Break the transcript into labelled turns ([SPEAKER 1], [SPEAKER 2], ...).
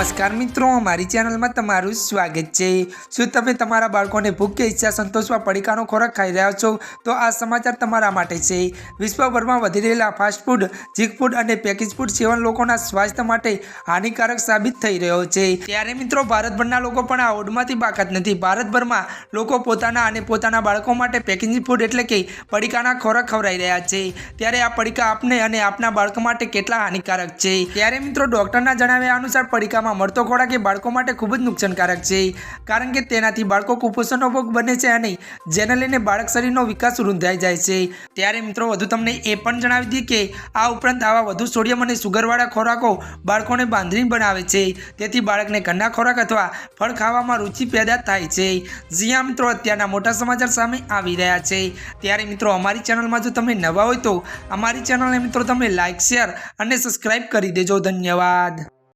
[SPEAKER 1] નમસ્કાર મિત્રો અમારી ચેનલમાં તમારું સ્વાગત છે. શું તમે તમારા બાળકોને ભૂખ કે ઈચ્છા સંતોષવા પડીકાનો ખોરાક ખાઈ રહ્યા છો? તો આ સમાચાર તમારા માટે છે. વિશ્વભરમાં વધી રહેલા ફાસ્ટ ફૂડ અને પેકેજ ફૂડ સેવન લોકોના સ્વાસ્થ્ય માટે હાનિકારક સાબિત થઈ રહ્યો છે. ત્યારે મિત્રો, ભારતભરના લોકો પણ આ ઓડમાંથી બાકાત નથી. ભારતભરમાં લોકો પોતાના અને પોતાના બાળકો માટે પેકેજ ફૂડ એટલે કે પડીકાના ખોરાક ખવડાવી રહ્યા છે. ત્યારે આ પડીકા આપને અને આપના બાળકો માટે કેટલા હાનિકારક છે? ત્યારે મિત્રો, ડોક્ટરના જણાવ્યા અનુસાર પડીકામાં મળતો ખોરાક એ બાળકો માટે ખૂબ જ નુકસાનકારક છે. કારણ કે તેનાથી બાળકો કુપોષણનો ભોગ બને છે અને જેને લઈને બાળક શરીરનો વિકાસ રૂંધાઈ જાય છે. ત્યારે મિત્રો, વધુ તમને એ પણ જણાવી દઈએ કે આ ઉપરાંત આવા વધુ સોડિયમ અને સુગરવાળા ખોરાકો બાળકોને બાંધણી બનાવે છે. તેથી બાળકને ઘરના ખોરાક અથવા ફળ ખાવામાં રુચિ પેદા થાય છે. જ્યાં મિત્રો, અત્યારના મોટા સમાચાર સામે આવી રહ્યા છે. ત્યારે મિત્રો, અમારી ચેનલમાં જો તમે નવા હોય તો અમારી ચેનલને મિત્રો તમે લાઇક શેર અને સબસ્ક્રાઈબ કરી દેજો. ધન્યવાદ.